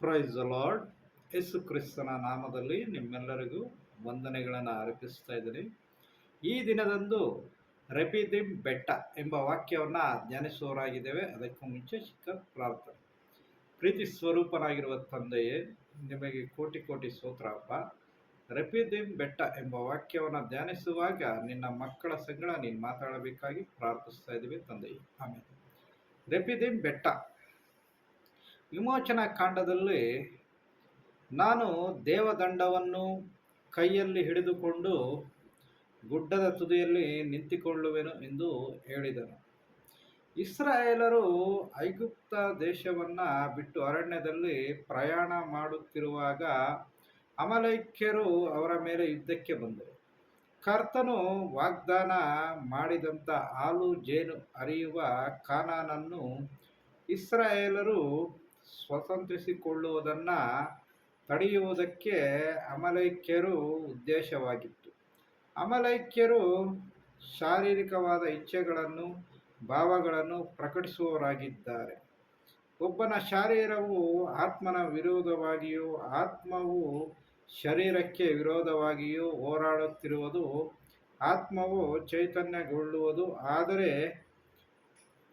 Price lord ಯೇಸು ಕ್ರಿಸ್ತನ ನಾಮದಲ್ಲಿ ನಿಮ್ಮೆಲ್ಲರಿಗೂ ವಂದನೆಗಳನ್ನು ಅರ್ಪಿಸ್ತಾ ಇದ್ದೀನಿ. ಈ ದಿನದಂದು ರಪಿದಿಮ್ ಬೆಟ್ಟ ಎಂಬ ವಾಕ್ಯವನ್ನು ಧ್ಯಾನಿಸುವವರಾಗಿದ್ದೇವೆ. ಅದಕ್ಕೂ ಮುಂಚೆ ಚಿಕ್ಕ ಪ್ರಾರ್ಥನೆ. ಪ್ರೀತಿ ಸ್ವರೂಪನಾಗಿರುವ ತಂದೆಯೇ, ನಿಮಗೆ ಕೋಟಿ ಕೋಟಿ ಸ್ತೋತ್ರಪ್ಪ ರಪಿದಿಮ್ ಬೆಟ್ಟ ಎಂಬ ವಾಕ್ಯವನ್ನು ಧ್ಯಾನಿಸುವಾಗ ನಿನ್ನ ಮಕ್ಕಳ ಸಂಗಡ ನೀನು ಮಾತಾಡಬೇಕಾಗಿ ಪ್ರಾರ್ಥಿಸ್ತಾ ಇದ್ದೀವಿ ತಂದೆಯೇ. ಆಮೇಲೆ ರೆಪಿದಿಮ್ ಬೆಟ್ಟ ವಿಮೋಚನಾ ಕಾಂಡದಲ್ಲಿ ನಾನು ದೇವದಂಡವನ್ನು ಕೈಯಲ್ಲಿ ಹಿಡಿದುಕೊಂಡು ಗುಡ್ಡದ ತುದಿಯಲ್ಲಿ ನಿಂತಿಕೊಳ್ಳುವೆನು ಎಂದು ಹೇಳಿದನು. ಇಸ್ರಾಯೇಲರು ಐಗುಪ್ತ ದೇಶವನ್ನು ಬಿಟ್ಟು ಅರಣ್ಯದಲ್ಲಿ ಪ್ರಯಾಣ ಮಾಡುತ್ತಿರುವಾಗ ಅಮಲೈಕ್ಯರು ಅವರ ಮೇಲೆ ಯುದ್ಧಕ್ಕೆ ಬಂದರು. ಕರ್ತನು ವಾಗ್ದಾನ ಮಾಡಿದಂಥ ಹಾಲು ಜೇನು ಅರಿಯುವ ಕಾನಾನನ್ನು ಇಸ್ರಾಯೇಲರು ಸ್ವತಂತ್ರಿಸಿಕೊಳ್ಳುವುದನ್ನು ತಡೆಯುವುದಕ್ಕೆ ಅಮಲೈಕ್ಯರು ಉದ್ದೇಶವಾಗಿತ್ತು. ಅಮಲೈಕ್ಯರು ಶಾರೀರಿಕವಾದ ಇಚ್ಛೆಗಳನ್ನು, ಭಾವಗಳನ್ನು ಪ್ರಕಟಿಸುವವರಾಗಿದ್ದಾರೆ. ಒಬ್ಬನ ಶರೀರವು ಆತ್ಮನ ವಿರೋಧವಾಗಿಯೂ, ಆತ್ಮವು ಶರೀರಕ್ಕೆ ವಿರೋಧವಾಗಿಯೂ ಹೋರಾಡುತ್ತಿರುವುದು, ಆತ್ಮವು ಚೈತನ್ಯಗೊಳ್ಳುವುದು, ಆದರೆ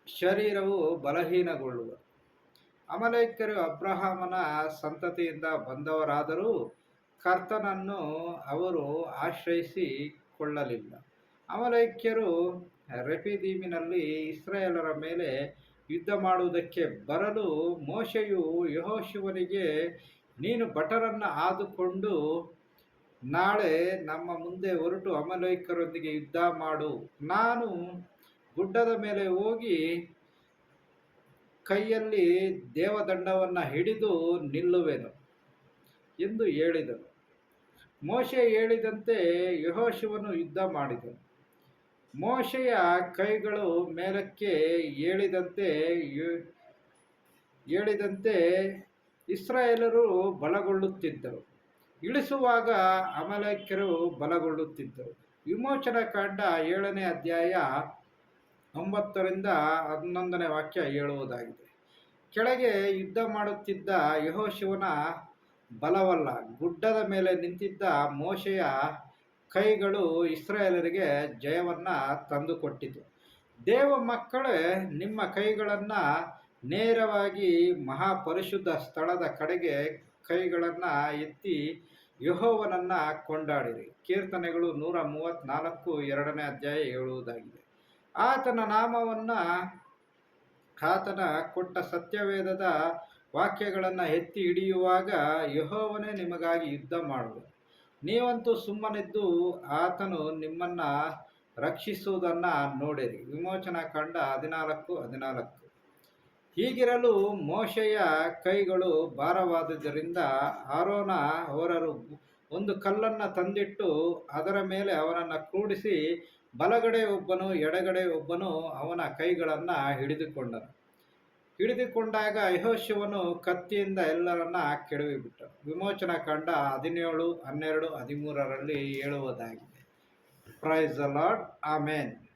ಶರೀರವು ಬಲಹೀನಗೊಳ್ಳುವುದು. ಅಮಲೈಕ್ಯರು ಅಬ್ರಹಾಮನ ಸಂತತಿಯಿಂದ ಬಂದವರಾದರೂ ಕರ್ತನನ್ನು ಅವರು ಆಶ್ರಯಿಸಿಕೊಳ್ಳಲಿಲ್ಲ. ಅಮಲೈಕ್ಯರು ರೆಫಿದೀಮಿನಲ್ಲಿ ಇಸ್ರಾಯೇಲರ ಮೇಲೆ ಯುದ್ಧ ಮಾಡುವುದಕ್ಕೆ ಬರಲು ಮೋಶೆಯು ಯಹೋಶಿವನಿಗೆ, ನೀನು ಭಟರನ್ನು ಆದುಕೊಂಡು ನಾಳೆ ನಮ್ಮ ಮುಂದೆ ಹೊರಟು ಅಮಲೈಕ್ಯರೊಂದಿಗೆ ಯುದ್ಧ ಮಾಡು. ನಾನು ಗುಡ್ಡದ ಮೇಲೆ ಹೋಗಿ ಕೈಯಲ್ಲಿ ದೇವದಂಡವನ್ನು ಹಿಡಿದು ನಿಲ್ಲುವೆನು ಎಂದು ಹೇಳಿದನು. ಮೋಶೆ ಹೇಳಿದಂತೆ ಯಹೋಶಿವನು ಯುದ್ಧ ಮಾಡಿದನು. ಮೋಶೆಯ ಕೈಗಳು ಮೇಲಕ್ಕೆ ಹೇಳಿದಂತೆ ಹೇಳಿದಂತೆ ಇಸ್ರಾಯೇಲರು ಬಲಗೊಳ್ಳುತ್ತಿದ್ದರು. ಇಳಿಸುವಾಗ ಅಮಲೇಖ್ಯರು ಬಲಗೊಳ್ಳುತ್ತಿದ್ದರು. ವಿಮೋಚನಾ ಕಾಂಡ ಏಳನೇ ಅಧ್ಯಾಯ ಒಂಬತ್ತರಿಂದ ಹನ್ನೊಂದನೇ ವಾಕ್ಯ ಹೇಳುವುದಾಗಿದೆ. ಕೆಳಗೆ ಯುದ್ಧ ಮಾಡುತ್ತಿದ್ದ ಯಹೋಶಿವನ ಬಲವಲ್ಲ, ಗುಡ್ಡದ ಮೇಲೆ ನಿಂತಿದ್ದ ಮೋಶೆಯ ಕೈಗಳು ಇಸ್ರಾಯೇಲರಿಗೆ ಜಯವನ್ನು ತಂದುಕೊಟ್ಟಿತು. ದೇವ ಮಕ್ಕಳೇ, ನಿಮ್ಮ ಕೈಗಳನ್ನು ನೇರವಾಗಿ ಮಹಾಪರಿಶುದ್ಧ ಸ್ಥಳದ ಕಡೆಗೆ ಕೈಗಳನ್ನು ಎತ್ತಿ ಯಹೋವನನ್ನು ಕೊಂಡಾಡಿರಿ. ಕೀರ್ತನೆಗಳು ನೂರ ಮೂವತ್ತ್ನಾಲ್ಕು, ಎರಡನೇ ಅಧ್ಯಾಯ ಹೇಳುವುದಾಗಿದೆ. ಆತನ ನಾಮವನ್ನು ಆತನ ಕೊಟ್ಟ ಸತ್ಯವೇದದ ವಾಕ್ಯಗಳನ್ನು ಎತ್ತಿ ಹಿಡಿಯುವಾಗ ಯಹೋವನೇ ನಿಮಗಾಗಿ ಯುದ್ಧ ಮಾಡುವುದು ನೀವಂತೂ ಸುಮ್ಮನಿದ್ದು ಆತನು ನಿಮ್ಮನ್ನು ರಕ್ಷಿಸುವುದನ್ನು ನೋಡಿರಿ. ವಿಮೋಚನಾ ಕಂಡ ಹದಿನಾಲ್ಕು ಹದಿನಾಲ್ಕು. ಹೀಗಿರಲು ಮೋಶೆಯ ಕೈಗಳು ಭಾರವಾದುದರಿಂದ ಆರೋನ ಅವರರು ಒಂದು ಕಲ್ಲನ್ನು ತಂದಿಟ್ಟು ಅದರ ಮೇಲೆ ಅವನನ್ನು ಕೂಡಿಸಿ ಬಲಗಡೆ ಒಬ್ಬನು, ಎಡಗಡೆ ಒಬ್ಬನು ಅವನ ಕೈಗಳನ್ನು ಹಿಡಿದುಕೊಂಡನು. ಹಿಡಿದುಕೊಂಡಾಗ ಯಹೋಶಿವನು ಕತ್ತಿಯಿಂದ ಎಲ್ಲರನ್ನ ಕೆಡವಿಬಿಟ್ಟನು. ವಿಮೋಚನಾ ಕಂಡ ಹದಿನೇಳು, ಹನ್ನೆರಡು, ಹದಿಮೂರರಲ್ಲಿ ಹೇಳುವುದಾಗಿದೆ. ಪ್ರೈಸ್ ಅಲಾಡ್ ಆಮೇನ್